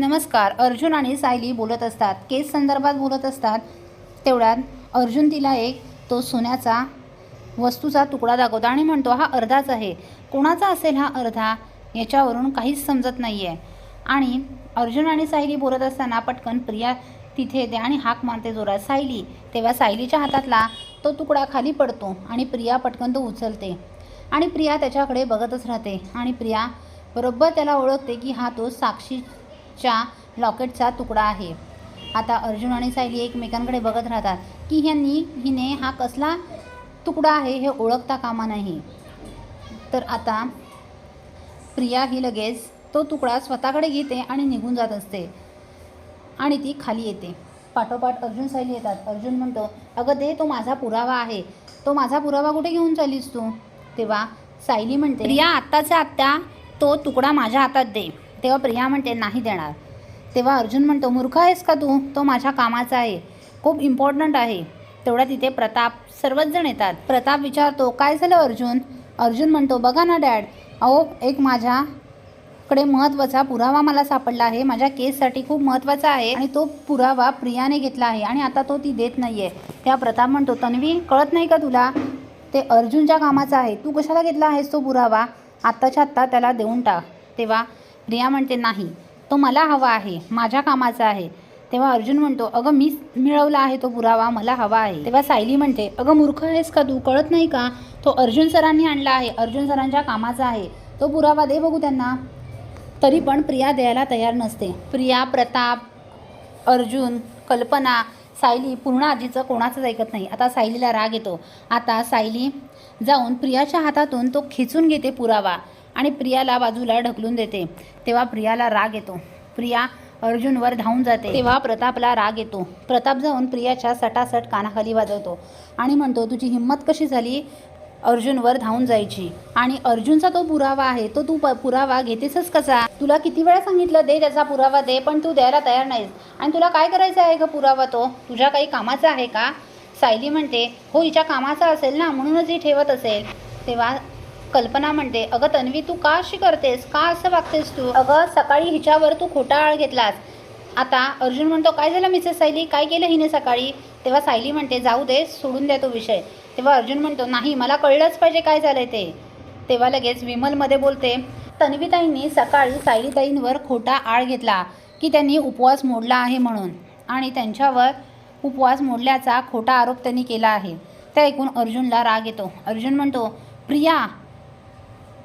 नमस्कार अर्जुन आणि सायली बोलत असतात. केस संदर्भात बोलत असतात. तेवढ्यात अर्जुन तिला एक तो सोन्याचा वस्तूचा तुकडा दाखवतो आणि म्हणतो हा अर्धाच आहे. कोणाचा असेल हा अर्धा? याच्यावरून काहीच समजत नाही आहे आणि अर्जुन आणि सायली बोलत असताना पटकन प्रिया तिथे येते आणि हाक मारते जोरात सायली. तेव्हा सायलीच्या हातातला तो तुकडा खाली पडतो आणि प्रिया पटकन तो उचलते. आणि प्रिया त्याच्याकडे बघतच राहते आणि प्रिया बरोबर त्याला ओळखते की हा तो साक्षी च्या लॉकेटचा तुकडा आहे. आता अर्जुन आणि सायली एकमेकांकडे बघत राहतात. की ह्यांनी हिने हा कसला तुकडा आहे हे ओळखता कामा नाही. तर आता प्रिया ही लगेच तो तुकडा स्वतःकडे घेते आणि निघून जात असते. आणि ती खाली येते. पाठोपाठ अर्जुन सायली येतात. अर्जुन म्हणतो अगं दे तो माझा पुरावा आहे. तो माझा पुरावा कुठे घेऊन चालीस तू? तेव्हा सायली म्हणते प्रिया आत्ताच्या आत्ता तो तुकडा माझ्या हातात दे. तेव्हा प्रिया म्हणते नाही देणार. तेव्हा अर्जुन म्हणतो मूर्ख आहेस का तू? तो माझ्या कामाचा आहे. खूप इम्पॉर्टंट आहे. तेवढ्या तिथे प्रताप सर्वच जण येतात. प्रताप विचारतो काय झालं अर्जुन? अर्जुन म्हणतो बघा ना डॅड अहो एक माझ्याकडे महत्त्वाचा पुरावा मला सापडला आहे. माझ्या केससाठी खूप महत्त्वाचा आहे आणि तो पुरावा प्रियाने घेतला आहे आणि आता तो ती देत नाही आहे त्या प्रताप म्हणतो तन्वी कळत नाही का तुला? ते अर्जुनच्या कामाचा आहे. तू कशाला घेतला आहेस तो पुरावा? आत्ताच्या आत्ता त्याला देऊन टाक. तेव्हा प्रिया म्हणते नाही तो मला हवा आहे माझ्या कामाचा आहे. तेव्हा अर्जुन म्हणतो अगं मीच मिळवला आहे तो पुरावा मला हवा आहे. तेव्हा सायली म्हणते अगं मूर्ख आहेस का तू? कळत नाही का? तो अर्जुन सरांनी आणला आहे अर्जुन सरांच्या कामाचा आहे. तो पुरावा दे बघू त्यांना. तरी पण प्रिया द्यायला तयार नसते. प्रिया प्रताप अर्जुन कल्पना सायली पूर्ण आजीचं कोणाचंच ऐकत नाही. आता सायलीला राग येतो. आता सायली जाऊन प्रियाच्या हातातून तो खेचून घेते पुरावा. आणि प्रियाला बाजूला ढकलून देते. तेव्हा प्रियाला राग येतो. प्रिया अर्जुनवर धावून जाते. तेव्हा प्रतापला राग येतो. प्रताप जाऊन प्रियाच्या सटासट कानाखाली वाजवतो आणि म्हणतो तुझी हिंमत कशी झाली अर्जुनवर धावून जायची? आणि अर्जुनचा तो पुरावा आहे तो तू प- पुरावा घेतेसच कसा? तुला किती वेळा सांगितलं दे त्याचा पुरावा दे पण तू द्यायला तयार नाहीस. आणि तुला काय करायचं आहे का पुरावा तो? तुझ्या काही कामाचा आहे का? सायली म्हणते हो हिच्या कामाचा असेल ना म्हणूनच ही ठेवत असेल. तेव्हा कल्पना म्हणते अगं तन्वी तू का अशी करतेस? का असं वागतेस तू? अगं सकाळी हिच्यावर तू खोटा आळ घेतलास. आता अर्जुन म्हणतो काय झालं मिसेस सायली? काय केलं हिने सकाळी? तेव्हा सायली म्हणते जाऊ दे सोडून द्या तो विषय. तेव्हा अर्जुन म्हणतो नाही मला कळलंच पाहिजे काय झालंय ते. तेव्हा लगेच विमलमध्ये बोलते तन्वीताईंनी सकाळी सायलीताईंवर खोटा आळ घेतला की त्यांनी उपवास मोडला आहे म्हणून आणि त्यांच्यावर उपवास मोडल्याचा खोटा आरोप त्यांनी केला आहे. ते ऐकून अर्जुनला राग येतो. अर्जुन म्हणतो प्रिया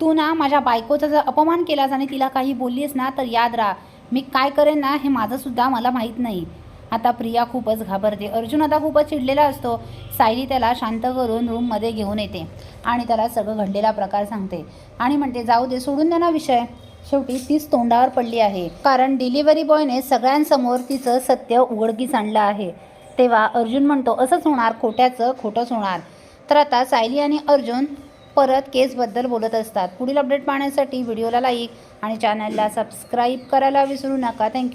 तू ना माझ्या बायकोचा जर अपमान केलास आणि तिला काही बोललीस ना तर याद राहा. मी काय करेन ना हे माझंसुद्धा मला माहीत नाही. आता प्रिया खूपच घाबरते. अर्जुन आता खूपच चिडलेला असतो. सायली त्याला शांत करून रूममध्ये घेऊन येते आणि त्याला सगळं घडलेला प्रकार सांगते. आणि म्हणते जाऊ दे सोडून दे ना विषय. शेवटी तीच तोंडावर पडली आहे. कारण डिलिव्हरी बॉयने सगळ्यांसमोर तिचं सत्य उघडकीस आणलं आहे. तेव्हा अर्जुन म्हणतो असंच होणार खोट्याचं खोटंच होणार तर आता सायली आणि अर्जुन परत केसबद्दल बोलत असतात. पुढील अपडेट पाहण्यासाठी व्हिडिओला लाईक आणि चॅनलला सबस्क्राईब करायला विसरू नका. थँक्यू